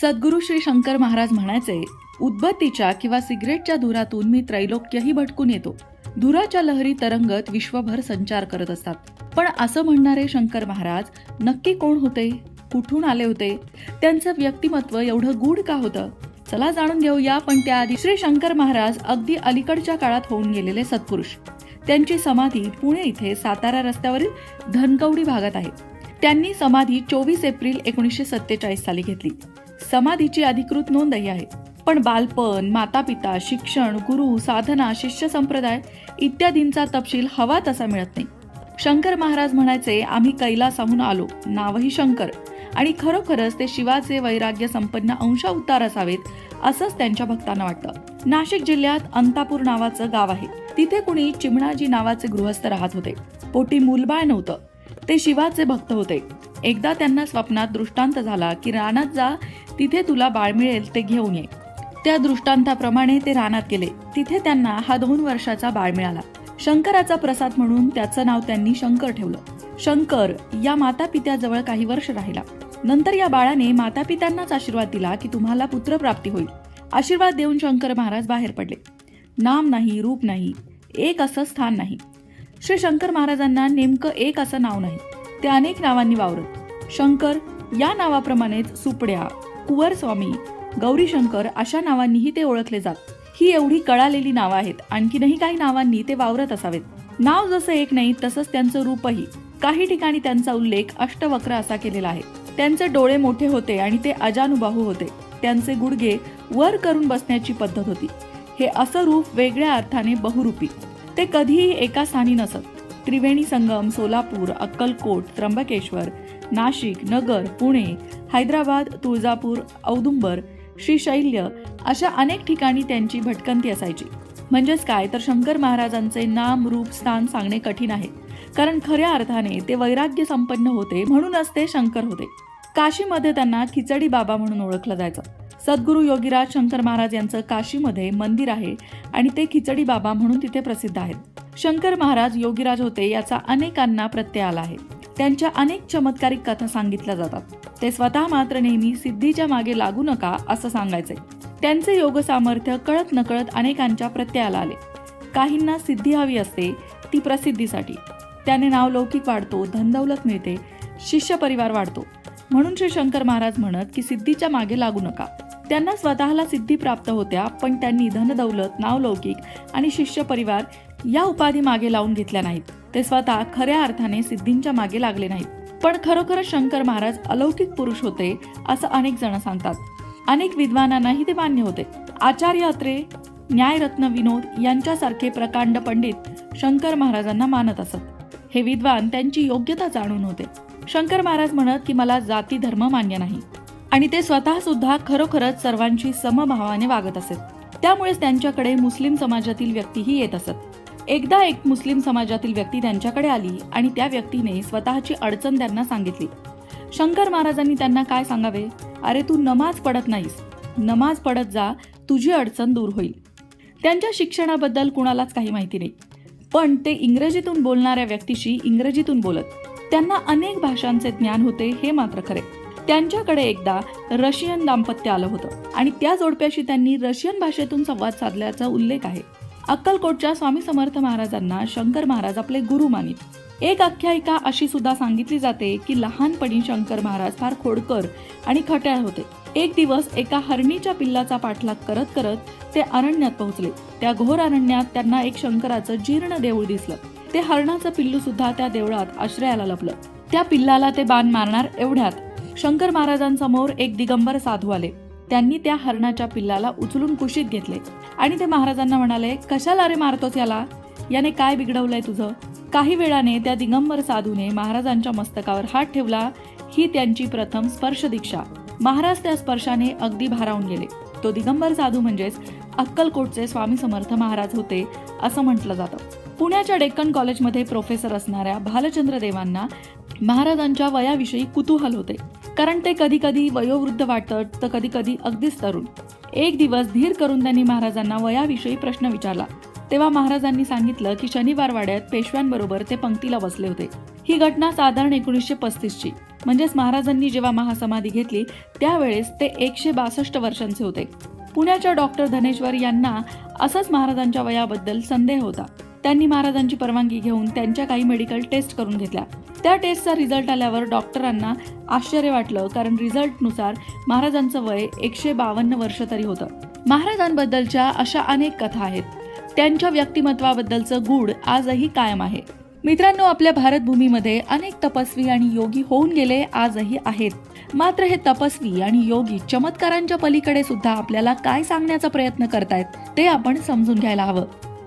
सद्गुरू श्री शंकर महाराज म्हणायचे उदबत्तीच्या किंवा सिगरेटच्या धुरातून मी त्रैलोक्यही भटकून येतो. धुराच्या लहरी तरंगत विश्वभर संचार करत असतात. पण असं म्हणणारे शंकर महाराज नक्की कोण होते? कुठून आले होते? त्यांचं व्यक्तिमत्व एवढं गूढ का होतं? चला जाणून घेऊया पण त्याआधी श्री शंकर महाराज अगदी अलीकडच्या काळात होऊन गेलेले सत्पुरुष त्यांची समाधी पुणे इथे सातारा रस्त्यावरील धनकवडी भागात आहे. त्यांनी समाधी चोवीस एप्रिल एकोणीसशे सत्तेचाळीस साली घेतली. समाधीची अधिकृत नोंदही आहे. पण बालपण माता पिता शिक्षण गुरु साधना शिष्य संप्रदाय इत्यादींचा तपशील हवा तसा मिळत नाही. शंकर महाराज म्हणायचे आम्ही कैलासाहून आलो. नावही शंकर. आणि खरोखरच ते शिवाचे वैराग्य संपन्न अंशावतार असावेत असंच त्यांच्या भक्तांना वाटतं. नाशिक जिल्ह्यात अंतापूर नावाचं गाव आहे. तिथे कुणी चिमणाजी नावाचे गृहस्थ राहत होते. पोटी मूलबाळ नव्हतं. ते शिवाचे भक्त होते. एकदा त्यांना स्वप्नात दृष्टांत झाला की रानात जा तिथे तुला बाळ मिळेल ते घेऊन ये. त्या दृष्टांताप्रमाणे ते रानात गेले. तिथे त्यांना हा दोन वर्षाचा बाळ मिळाला. शंकराचा प्रसाद म्हणून त्याचं नाव त्यांनी शंकर ठेवलं. शंकर या माता पित्याजवळ काही वर्ष राहिला. नंतर या बाळाने माता पित्यांनाच आशीर्वाद दिला की तुम्हाला पुत्रप्राप्ती होईल. आशीर्वाद देऊन शंकर महाराज बाहेर पडले. नाम नाही रूप नाही एक असं स्थान नाही. श्री शंकर महाराजांना नेमकं एक असं नाव नाही. ते अनेक नावांनी वावरत. शंकर या नावाप्रमाणेच सुपड्या कुंवरस्वामी गौरीशंकर अशा नावांनीही ते ओळखले जात. ही एवढी कळालेली नावं आहेत. आणखीनही काही नावांनी ते वावरत असावेत. नाव जसं एक नाही तसंच त्यांचं रूपही. काही ठिकाणी त्यांचा उल्लेख अष्टवक्र असा केलेला आहे. त्यांचे डोळे मोठे होते आणि ते अजानुबाहू होते. त्यांचे गुडघे वर करून बसण्याची पद्धत होती. हे असं रूप वेगळ्या अर्थाने बहुरूपी. ते कधीही एका स्थानी नसत. त्रिवेणी संगम सोलापूर अक्कलकोट त्र्यंबकेश्वर नाशिक नगर पुणे हैदराबाद तुळजापूर औदुंबर श्रीशैल्य अशा अनेक ठिकाणी त्यांची भटकंती असायची. म्हणजेच काय? तर शंकर महाराजांचे नाम रूप स्थान सांगणे कठीण आहे. कारण खऱ्या अर्थाने ते वैराग्य संपन्न होते म्हणूनच ते शंकर होते. काशीमध्ये त्यांना खिचडी बाबा म्हणून ओळखलं जायचं. सद्गुरू योगीराज शंकर महाराज यांचं काशीमध्ये मंदिर आहे आणि ते खिचडी बाबा म्हणून तिथे प्रसिद्ध आहेत. शंकर महाराज योगीराज होते याचा अनेकांना प्रत्यय आला आहे. त्यांच्या अनेक चमत्कारिक कथा सांगितल्या जातात. ते स्वतः मात्र नेहमी सिद्धीच्या मागे लागू नका असं सांगायचे त्यांचे योग सामर्थ्य कळत नकळत अनेकांच्या प्रत्ययाला आले. काहींना सिद्धी हवी असते ती प्रसिद्धीसाठी. त्याने नाव लौकिक वाढतो धनदौलत मिळते शिष्य परिवार वाढतो. म्हणून श्री शंकर महाराज म्हणत की सिद्धीच्या मागे लागू नका. त्यांना स्वतःला सिद्धी प्राप्त होत्या पण त्यांनी धनदौलत नावलौकिक आणि शिष्य परिवार या उपाधी मागे लावून घेतल्या नाहीत. ते स्वतः खऱ्या अर्थाने सिद्धींच्या मागे लागले नाहीत. पण खरोखर शंकर महाराज अलौकिक पुरुष होते असं अनेक जण सांगतात. अनेक विद्वानांनाही ते मान्य होते. आचार्य अत्रे न्यायरत्न विनोद यांच्यासारखे प्रकांड पंडित शंकर महाराजांना मानत असत. हे विद्वान त्यांची योग्यता जाणून होते. शंकर महाराज म्हणत की मला जाती धर्म मान्य नाही. आणि ते स्वतः सुद्धा खरोखरच सर्वांशी समभावाने वागत असत त्यामुळेच त्यांच्याकडे मुस्लिम समाजातील व्यक्तीही येत असत. एकदा एक मुस्लिम समाजातील व्यक्ती त्यांच्याकडे आली आणि त्या व्यक्तीने स्वतःची अडचण त्यांना सांगितली. शंकर महाराजांनी त्यांना काय सांगावे? अरे तू नमाज पडत नाहीस. नमाज पडत जा तुझी अडचण दूर होईल. त्यांच्या शिक्षणाबद्दल कुणालाच काही माहिती नाही. पण ते इंग्रजीतून बोलणाऱ्या व्यक्तीशी इंग्रजीतून बोलत. त्यांना अनेक भाषांचे ज्ञान होते हे मात्र खरे. त्यांच्याकडे एकदा रशियन दाम्पत्य आलं होतं आणि त्या जोडप्याशी त्यांनी रशियन भाषेतून संवाद साधल्याचा उल्लेख आहे. अक्कलकोटच्या स्वामी समर्थ महाराजांना शंकर महाराज आपले गुरु मानित. एक आख्यायिका अशी सुद्धा सांगितली जाते की लहानपणी शंकर महाराज फार खोडकर आणि खट्याळ होते. एक दिवस एका हरणीच्या पिल्लाचा पाठलाग करत करत ते अरण्यात पोहोचले. त्या घोर अरण्यात त्यांना एक शंकराचं जीर्ण देऊळ दिसलं. ते हरणाचं पिल्लू सुद्धा त्या देवळात आश्रयाला लपलं. त्या पिल्लाला ते बाण मारणार एवढ्यात शंकर महाराजांसमोर एक दिगंबर साधू आले. त्यांनी त्या हरणाच्या पिल्लाला उचलून कुशीत घेतले. आणि ते महाराजांना म्हणाले कशाला रे मारतोस याला? याने काय बिघडवलंय तुझं? काही वेळाने त्या दिगंबर साधूने महाराजांच्या मस्तकावर हात ठेवला. ही त्यांची प्रथम स्पर्श दीक्षा. महाराज त्या स्पर्शाने अगदी भारावून गेले. तो दिगंबर साधू म्हणजेच अक्कलकोटचे स्वामी समर्थ महाराज होते असं म्हटलं जातं. पुण्याच्या डेक्कन कॉलेजमध्ये प्रोफेसर असणाऱ्या भालचंद्र देवांना महाराजांच्या वयाविषयी कुतूहल होते. कारण ते कधी कधी वयोवृद्ध वाटत तर कधी कधी अगदीच तरुण. एक दिवस धीर करून त्यांनी महाराजांना वयाविषयी प्रश्न विचारला. तेव्हा महाराजांनी सांगितलं की शनिवार वाड्यात पेशव्यांबरोबर ते पंक्तीला बसले होते. ही घटना साधारण एकोणीसशे पस्तीसची म्हणजेच महाराजांनी जेव्हा महासमाधी घेतली त्यावेळेस ते एकशे बासष्ट वर्षांचे होते. पुण्याच्या डॉक्टर धनेश्वर यांना असंच महाराजांच्या वयाबद्दल संदेह होता. त्यांनी महाराजांची परवानगी घेऊन त्यांच्या काही मेडिकल टेस्ट करून घेतल्या. त्या टेस्टचा रिझल्ट आल्यावर डॉक्टरांना आश्चर्य वाटलं कारण रिझल्टनुसार महाराजांचं वय एकशे बावन्न वर्ष तरी होतं. महाराजांबद्दलच्या अशा अनेक कथा आहेत. त्यांच्या व्यक्तिमत्वाबद्दलचं गूढ आजही कायम आहे. मित्रांनो आपल्या भारतभूमीमध्ये अनेक तपस्वी आणि योगी होऊन गेले आजही आहेत. मात्र हे तपस्वी आणि योगी चमत्कारांच्या पलीकडे सुद्धा आपल्याला काय सांगण्याचा प्रयत्न करतायत ते आपण समजून घ्यायला हवं.